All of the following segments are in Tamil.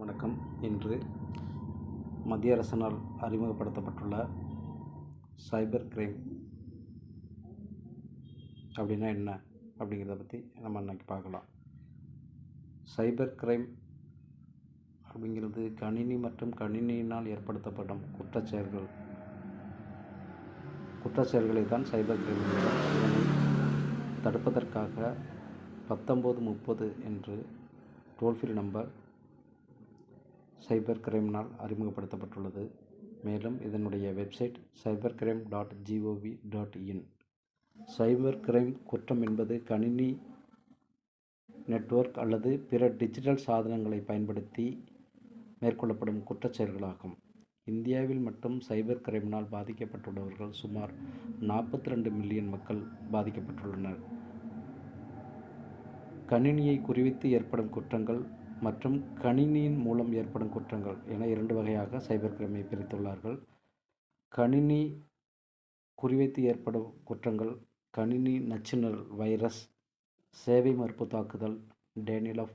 வணக்கம். இன்று மத்திய அரசினால் அறிமுகப்படுத்தப்பட்டுள்ள சைபர் கிரைம் அப்படின்னா என்ன அப்படிங்கிறத பற்றி நம்ம இன்னைக்கு பார்க்கலாம். சைபர் கிரைம் அப்படிங்கிறது கணினி மற்றும் கணினியினால் ஏற்படுத்தப்படும் குற்றச்செயல்கள். குற்றச்செயல்களை தான் சைபர் கிரைம் தடுப்பதற்காக பத்தொம்போது முப்பது என்று டோல் ஃப்ரீ நம்பர் சைபர் கிரைம்னால் அறிமுகப்படுத்தப்பட்டுள்ளது. மேலும் இதனுடைய website cyber crime dot gov dot in cyber crime குற்றம் என்பது கணினி நெட்வொர்க் அல்லது பிற டிஜிட்டல் சாதனங்களை பயன்படுத்தி மேற்கொள்ளப்படும் குற்றச்செயல்களாகும் இந்தியாவில் மட்டும் சைபர் கிரைமினால் பாதிக்கப்பட்டுள்ளவர்கள் சுமார் நாற்பத்தி ரெண்டு மில்லியன் மக்கள் பாதிக்கப்பட்டுள்ளனர். கணினியை குறிவித்து ஏற்படும் குற்றங்கள் மற்றும் கணினியின் மூலம் ஏற்படும் குற்றங்கள் என இரண்டு வகையாக சைபர் கிரைமை பிரித்துள்ளார்கள். கணினி குறிவைத்து ஏற்படும் குற்றங்கள் கணினி நச்சுநல் வைரஸ் சேவை மறுப்பு தாக்குதல் டேனியல் ஆஃப்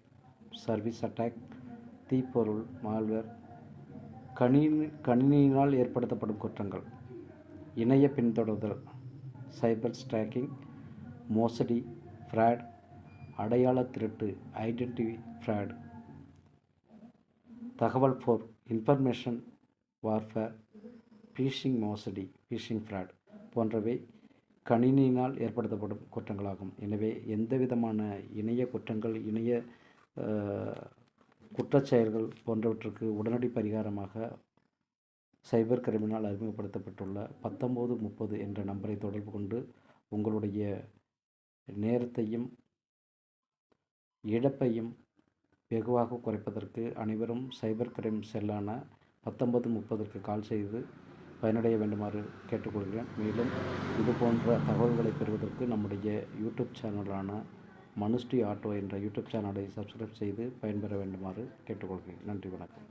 சர்வீஸ் அட்டாக் தீப்பொருள் மால்வேர் கணினி கணினியினால் ஏற்படுத்தப்படும் குற்றங்கள் இணைய பின்தொடர்தல் சைபர் ஸ்டாக்கிங் மோசடி ஃப்ராட் அடையாள திருட்டு ஐடென்டி ஃப்ராட் தகவல் போர் இன்ஃபர்மேஷன் வார்ஃபேர் பீஷிங் மோசடி பீஷிங் ஃப்ராட் போன்றவை கணினியினால் ஏற்படுத்தப்படும் குற்றங்களாகும். எனவே எந்த விதமான இணைய குற்றங்கள் இணைய குற்றச்செயல்கள் போன்றவற்றுக்கு உடனடி பரிகாரமாக சைபர் கிரிமினால் அறிமுகப்படுத்தப்பட்டுள்ள பத்தொம்போது முப்பது என்ற நம்பரை தொடர்பு கொண்டு உங்களுடைய நேரத்தையும் இழப்பையும் வெகுவாக குறைப்பதற்கு அனைவரும் சைபர் கிரைம் செல்லான பத்தொன்பது முப்பதற்கு கால் செய்து பயனடைய வேண்டுமாறு கேட்டுக்கொள்கிறேன். மேலும் இது போன்ற தகவல்களை பெறுவதற்கு நம்முடைய யூடியூப் சேனலான மனுஷ்டி ஆட்டோ என்ற யூடியூப் சேனலை சப்ஸ்கிரைப் செய்து பயன்பெற வேண்டுமாறு கேட்டுக்கொள்கிறேன். நன்றி வணக்கம்.